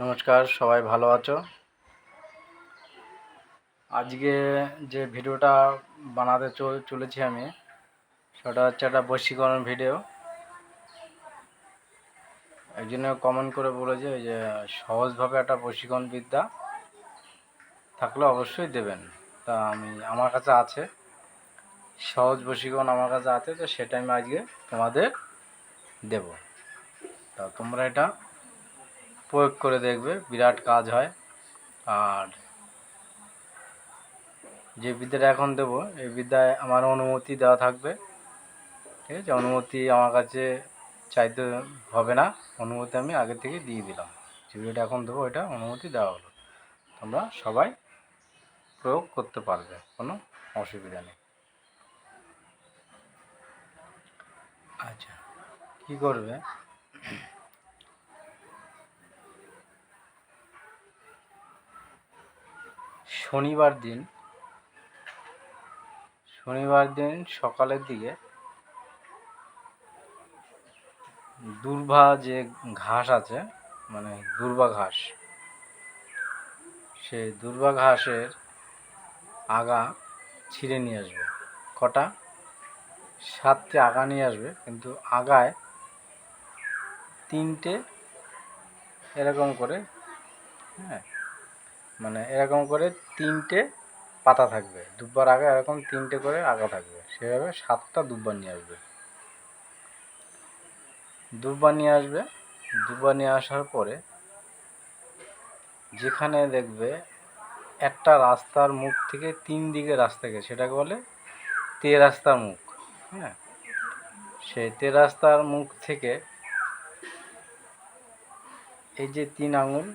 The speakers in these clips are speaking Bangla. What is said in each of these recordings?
নমস্কার, সবাই ভালো আছো? আজকে যে ভিডিওটা বানাতে চল- চলেছি আমি, সেটা হচ্ছে একটা বশীকরণ ভিডিও। একজনে কমেন্ট করে বলেছে যে সহজভাবে একটা বশীকরণ বিদ্যা থাকলে অবশ্যই দেবেন। তা আমি, আমার কাছে আছে, সহজ বশীকরণ আমার কাছে আছে, তো সেটা আমি আজকে তোমাদের দেব। তা তোমরা এটা প্রয়োগ করে দেখবে, বিরাট কাজ হয়। আর যে বিদ্যাটা এখন দেবো, এই বিদ্যায় আমার অনুমতি দেওয়া থাকবে। ঠিক আছে? অনুমতি আমার কাছে চাইতে হবে না। অনুমতি আমি আগে থেকে দিয়ে দিলাম। যে বিদ্যাটা এখন দেবো এটা অনুমতি দেওয়া হলো। তোমরা সবাই প্রয়োগ করতে পারবে, কোনো অসুবিধা নেই। আচ্ছা কী করবে? শনিবার দিন শনিবার দিন সকালের দিকে দুর্ভা যে ঘাস আছে মানে দুর্বা ঘাস সেই দুর্বা ঘাসের আগা ছিঁড়ে নিয়ে আসবে। কটা? সাতটি আগা নিয়ে আসবে, কিন্তু আগায় তিনটে এরকম করে হ্যাঁ মানে এরকম করে তিনটে পাতা থাকবে। দুব্বার আগে এরকম তিনটে করে আগা থাকবে। সেভাবে সাতটা দুব্বা নিয়ে আসবে। দুব্বা নিয়ে আসবে। দুব্বা নিয়ে আসার পরে যেখানে দেখবে একটা রাস্তার মুখ থেকে তিন দিকে রাস্তা সেটাকে বলে তে রাস্তার মুখ। হ্যাঁ? সেই তে রাস্তার মুখ থেকে এই যে তিন আঙুল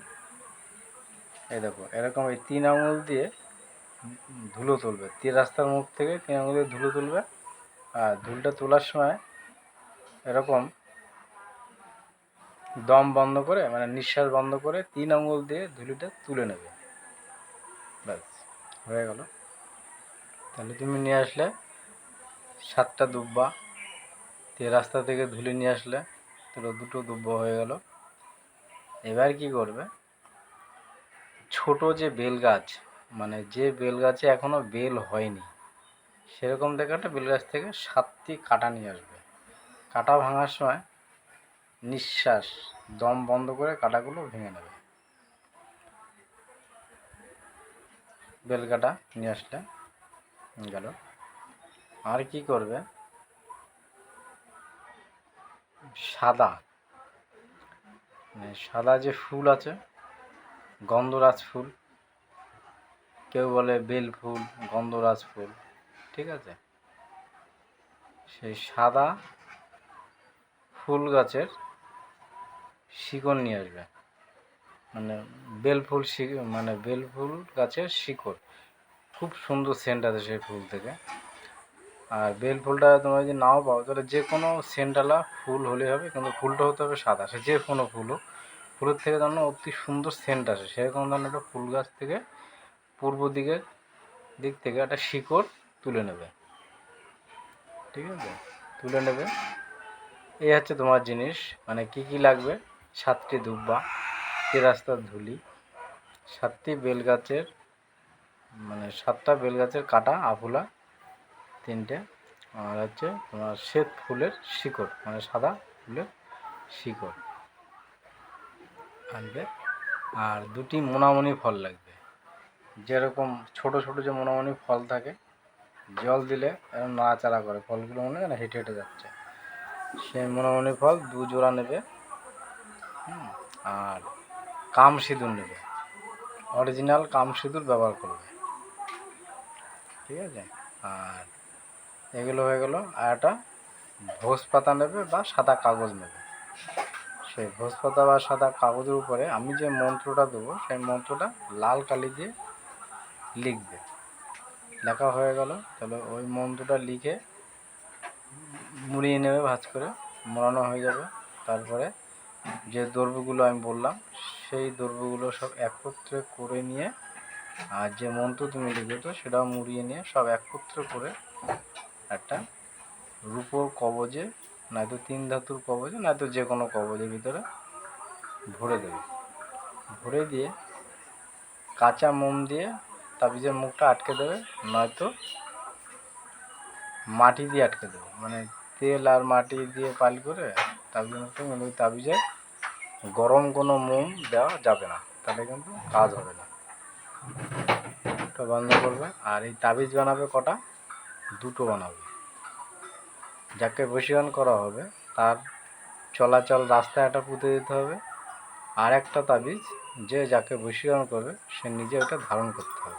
এই দেখো, এরকম এই তিন আঙুল দিয়ে ধুলো তুলবে। তিন রাস্তার মুখ থেকে তিন আঙুল দিয়ে ধুলো তুলবে। আর ধুলটা তোলার সময় এরকম দম বন্ধ করে মানে নিঃশ্বাস বন্ধ করে তিন আঙুল দিয়ে ধুলিটা তুলে নেবে। ব্যাস, হয়ে গেল। তাহলে তুমি নিয়ে আসলে সাতটা দুব্বা। তে রাস্তা থেকে ধুলে নিয়ে আসলে, তাহলে দুটো দুব্বা হয়ে গেল। এবার কি করবে? ছোট যে বেল গাছ মানে যে বেল গাছে এখনও বেল হয়নি, সেরকম দেখে একটা বেল গাছ থেকে সাতটি কাটা নিয়ে আসবে। কাটা ভাঙার সময় নিঃশ্বাস, দম বন্ধ করে কাটাগুলো ভেঙে নেবে। বেল কাটা নিয়ে আসলে গেল। আর কি করবে? সাদা মানে সাদা যে ফুল আছে গন্ধরাজ ফুল। কেউ বলে বেল ফুল, গন্ধরাজ ফুল, ঠিক আছে? সেই সাদা ফুল গাছের শিকড় নিয়ে আসবে। মানে বেল ফুল শি- মানে বেল ফুল গাছের শিকড়। খুব সুন্দর সেন্ট আছে সেই ফুল থেকে। আর বেল ফুলটা তোমরা যদি নাও পাও, তাহলে যে কোনো সেন্টালা ফুল হলে হবে, কিন্তু ফুলটা হতে হবে সাদা। সে যে কোনো ফুল হোক ফুলের থেকে যেন অতি সুন্দর সেন্ট আসে। সেরকম ধরনের একটা ফুল গাছ থেকে পূর্ব দিকের দিক থেকে একটা শিকড় তুলে নেবে। ঠিক আছে? তুলে নেবে। এই হচ্ছে তোমার জিনিস। মানে কি কি লাগবে? সাতটি দুব্বা রাস্তার ধুলি, সাতটি বেল গাছের মানে সাতটা বেল গাছের কাটা আফুলা তিনটে। আর হচ্ছে তোমার শ্বেত ফুলের শিকড় মানে সাদা ফুলের শিকড়। আনবে। আর দুটি মোনামনি ফল লাগবে। যেরকম ছোট ছোট যে মোনামনি ফল থাকে, জল দিলে এরকম নাড়াচাড়া করে। ফলগুলো মনে হয় হেঁটে হেঁটে যাচ্ছে। সেই মোনামনি ফল দু জোড়া নেবে আর কাম সিঁদুর নেবে। অরিজিনাল কাম সিঁদুর ব্যবহার করবে। ঠিক আছে? আর এগুলো হয়ে গেল, আর একটা ভোজ পাতা নেবে বা সাদা কাগজ নেবে। সেই ভোজ পাতা বা সাদা কাগজের উপরে আমি যে মন্ত্রটা দেবো, সেই মন্ত্রটা লাল কালি দিয়ে লিখবে। লেখা হয়ে গেল। তাহলে ওই মন্ত্রটা লিখে মুড়িয়ে নেবে, ভাঁজ করে মোড়ানো হয়ে যাবে। তারপরে যে দ্রব্যগুলো আমি বললাম, সেই দ্রব্যগুলো সব একত্রে করে নিয়ে, আর যে মন্ত্র তুমি লিখে তো সেটাও মুড়িয়ে নিয়ে সব একত্রে করে একটা রূপোর কবজে নয়তো তিন ধাতুর কবজে নয়তো যে কোনো কবজের ভিতরে ভরে দেবে। ভরে দিয়ে কাঁচা মোম দিয়ে তাবিজের মুখটা আটকে দেবে, নয়তো মাটি দিয়ে আটকে দেবে। মানে তেল আর মাটি দিয়ে পাল করে তাবিজের মুখটা ওই তাবিজে গরম কোনো মোম দেওয়া যাবে না। তাহলে কিন্তু কাজ হবে না। বন্ধ করবে। আর এই তাবিজ বানাবে কটা? দুটো বানাবে। যাকে বশীকরণ করা হবে, তার চলাচল রাস্তায় একটা পুঁতে দিতে হবে। আর একটা তাবিজ, যে যাকে বশীকরণ করবে, সে নিজে ওটা ধারণ করতে হবে।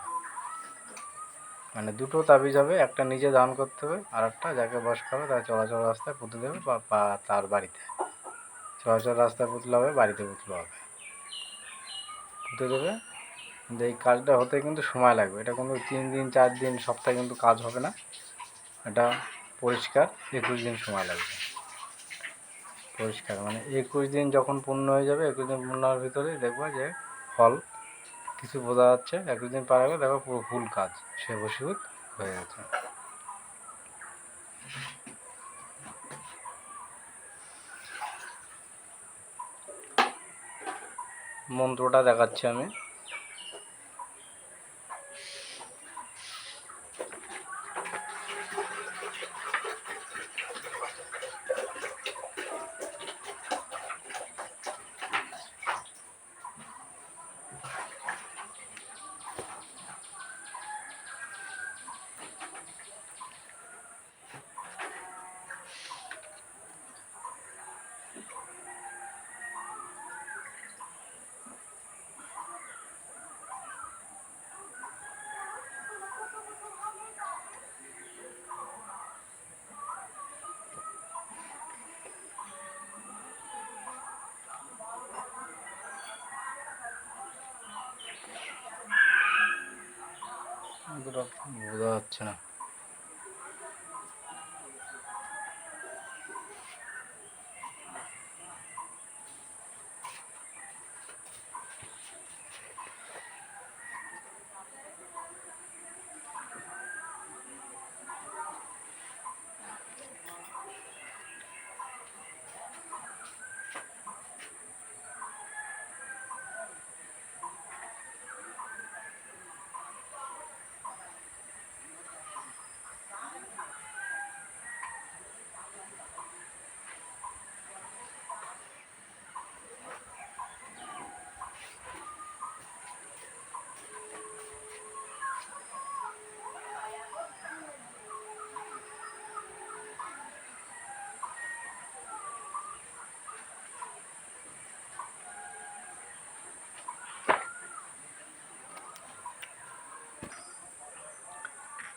মানে দুটো তাবিজ হবে, একটা নিজে ধারণ করতে হবে, আর একটা যাকে বস করবে তার চলাচল রাস্তায় পুঁতে দেবে বা বা তার বাড়িতে। চলাচল রাস্তায় পুতলে হবে, বাড়িতে পুতলে হবে। পুঁতে দেবে। কিন্তু এই কাজটা হতে কিন্তু সময় লাগবে। এটা কিন্তু তিন দিন, চার দিন, সপ্তাহে কিন্তু কাজ হবে না। এটা পরিষ্কার, একুশ দিন সময় লাগবে। পরিষ্কার মানে একুশ দিন যখন পূর্ণ হয়ে যাবে, একুশ দিন পূর্ণ হওয়ার ভিতরে দেখবা যে ফল কিছু বোঝা যাচ্ছে, একুশ দিন পার হলে দেখো পুরো ফুল কাজ সে বসীভূত হয়ে গেছে। মন্ত্রটা দেখাচ্ছি আমি। বোঝা যাচ্ছে না।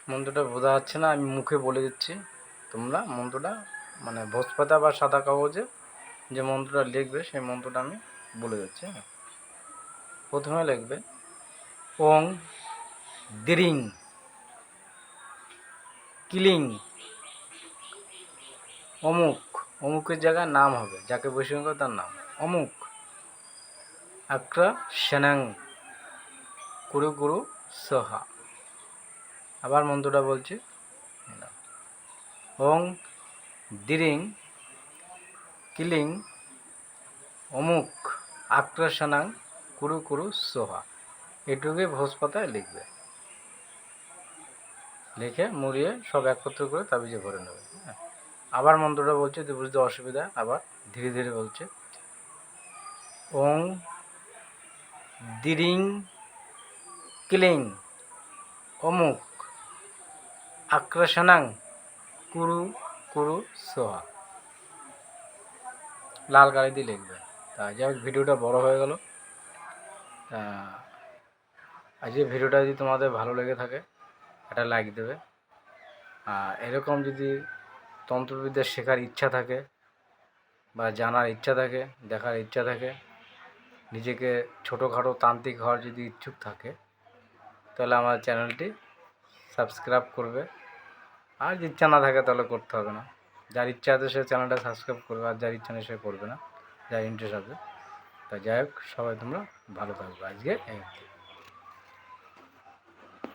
মন্ত্রটা বোঝা যাচ্ছে না, আমি মুখে বলে দিচ্ছি। তোমরা মন্ত্রটা মানে ভোজপাতা বা সাদা কাগজে যে মন্ত্রটা লিখবে, সেই মন্ত্রটা আমি বলে দিচ্ছি হ্যাঁ। প্রথমে লিখবে, ওং দিরিং কিলিং অমুক, অমুকের জায়গায় নাম হবে, যাকে বসে তার নাম। অমুক একটা সেনাং, কুরু কুরু সহা। আবার মন্ত্রটা বলছি। ওং দিরিং কিলিং অমুক আক্রাসনাং কুরু কুরু সোহা। এটুকুই ভোজপাতায় লিখবে। লিখে মুড়িয়ে সব একত্র করে তাবিজে ভরে নেবে। হ্যাঁ। আবার মন্ত্রটা বলছে বুঝতে অসুবিধা, আবার ধীরে ধীরে বলছে। ওং দিরিং কিলিং অমুক আক্রাসনাং কুরু কুরু সোহা লাল গাড়ি দিয়ে লিখবে। তা যাই ভিডিওটা বড় হয়ে গেল। আজকে ভিডিওটা যদি তোমাদের ভালো লেগে থাকে, একটা লাইক দেবে। আর এরকম যদি তন্ত্রবিদ্যা শেখার ইচ্ছা থাকে বা জানার ইচ্ছা থাকে, দেখার ইচ্ছা থাকে, নিজেকে ছোটোখাটো তান্ত্রিক হওয়ার যদি ইচ্ছুক থাকে, তাহলে আমার চ্যানেলটি সাবস্ক্রাইব করবে। আর ইচ্ছা না থাকে তাহলে করতে হবে না। যার ইচ্ছা আছে সে চ্যানেলটা সাবস্ক্রাইব করবে, আর যার ইচ্ছা নেই সে করবে না। যার ইন্টারেস্ট আছে। তা যাই হোক, সবাই তোমরা ভালো থাকবে। আজকে এই।